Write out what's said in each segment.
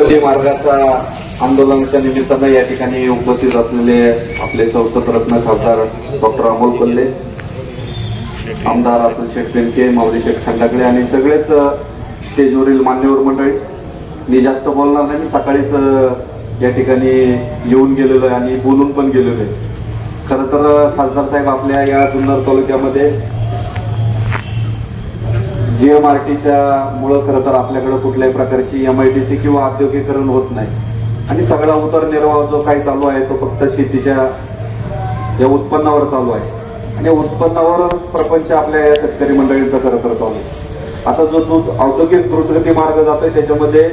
मार्गाच्या आंदोलनाच्या निमित्तानं या ठिकाणी उपस्थित असलेले आपले संसदरत्न खासदार डॉक्टर अमोल कोल्हे आमदार अतुल शेठ बेनके माऊली शेठ खंडाकडे आणि सगळेच स्टेजवरील मान्यवर मंडळी. मी जास्त बोलणार नाही मी सकाळीच या ठिकाणी येऊन गेलेलो आहे आणि बोलून पण गेलेलो आहे. खरं तर खासदार साहेब आपल्या या जुन्नर तालुक्यामध्ये जीएमआरटीच्या मुळे खरं तर आपल्याकडे कुठल्याही प्रकारची एमआयडीसी किंवा औद्योगिकरण होत नाही. आणि सगळा उदरनिर्वाह जो काही चालू आहे तो फक्त शेतीच्या या उत्पन्नावर चालू आहे. आणि उत्पन्नावर प्रपंच आपल्या या शेतकरी मंडळींचा खरं तर चालू आहे. आता जो दूध औद्योगिक द्रुतगती मार्ग जातोय त्याच्यामध्ये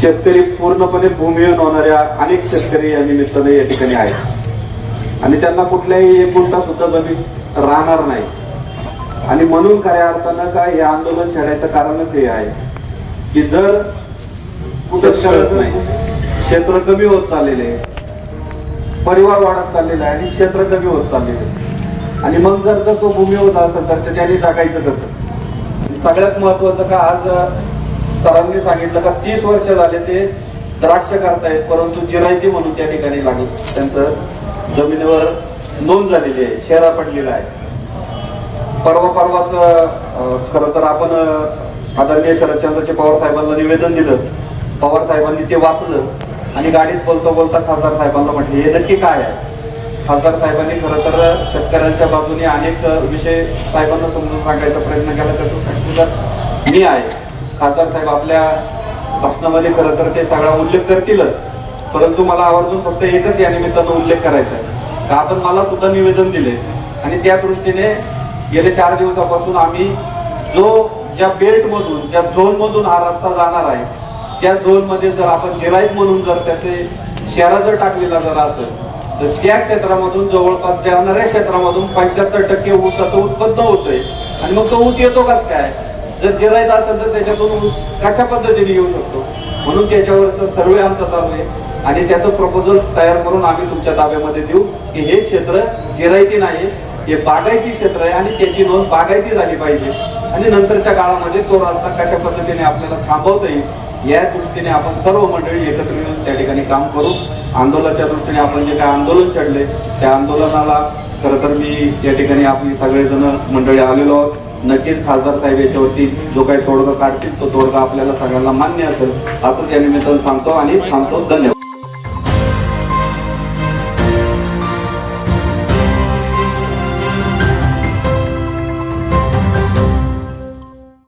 शेतकरी पूर्णपणे भूमिहीन होणाऱ्या अनेक शेतकरी या निमित्ताने या ठिकाणी आहेत. आणि त्यांना कुठल्याही एक गुंठा सुद्धा जमीन राहणार नाही. आणि म्हणून खऱ्या अर्थानं काय हे आंदोलन छेडायचं कारणच हे आहे की जर कुठं कळत नाही क्षेत्र कमी होत चाललेले. परिवार वाढत चाललेला आहे आणि क्षेत्र कमी होत चाललेले आहे. आणि मग जर का तो भूमी होत असेल तर त्याने जगायचं कसं सगळ्यात महत्वाचं का आज सरांनी सांगितलं का तीस वर्ष झाले ते द्राक्ष करतायत परंतु जिरायती म्हणून त्या ठिकाणी लागेल त्यांचं जमिनीवर नोंद झालेली आहे शेरा पडलेला आहे परवा परवाच खर तर आपण आदरणीय शरदचंद्रचे पवार साहेबांना निवेदन दिलं. पवार साहेबांनी ते वाचलं आणि गाडीत बोलता बोलता खासदार साहेबांना म्हटले हे नक्की काय आहे? खासदार साहेबांनी खरं तर शेतकऱ्यांच्या बाजूने अनेक विषय साहेबांना समजून सांगायचा प्रयत्न केला. त्याचं साक्षीदार मी आहे. खासदार साहेब आपल्या भाषणामध्ये खरं तर ते सगळा उल्लेख करतीलच. परंतु मला आवर्जून फक्त एकच या निमित्तानं उल्लेख करायचा आहे. का आपण मला सुद्धा निवेदन दिले आणि त्या दृष्टीने गेले चार दिवसापासून आम्ही जो ज्या बेल्टमधून ज्या झोन मधून हा रस्ता जाणार आहे त्या झोनमध्ये जर आपण जेलाईट म्हणून जर त्याचे शेरा जर टाकलेला जर असेल तर त्या क्षेत्रामधून जवळपास जाणाऱ्या क्षेत्रामधून पंच्याहत्तर टक्के ऊसाचं उत्पन्न होतंय. आणि मग तो ऊस येतो कस काय? जर जेलाईत असेल तर त्याच्यातून ऊस कशा पद्धतीने येऊ शकतो? म्हणून त्याच्यावरचा सर्वे आमचा चालू आहे. आणि त्याचं प्रपोजल तयार करून आम्ही तुमच्या ताब्यामध्ये देऊ की हे क्षेत्र जिरायती नाही हे बागायती क्षेत्र आहे आणि त्याची नोंद बागायती झाली पाहिजे. आणि नंतरच्या काळामध्ये तो रस्ता कशा पद्धतीने आपल्याला थांबवता येईल या दृष्टीने आपण सर्व मंडळी एकत्र येऊन त्या ठिकाणी काम करू. आंदोलनाच्या दृष्टीने आपण जे काय आंदोलन छेडले त्या आंदोलनाला खरं तर मी या ठिकाणी आपली सगळेजण मंडळी आलेलो आहोत. नक्कीच खासदार साहेब याच्यावरती जो काही तोडगा काढतील तो तोडगा आपल्याला सगळ्यांना मान्य असेल असंच या निमित्तानं सांगतो आणि थांबतो. धन्यवाद.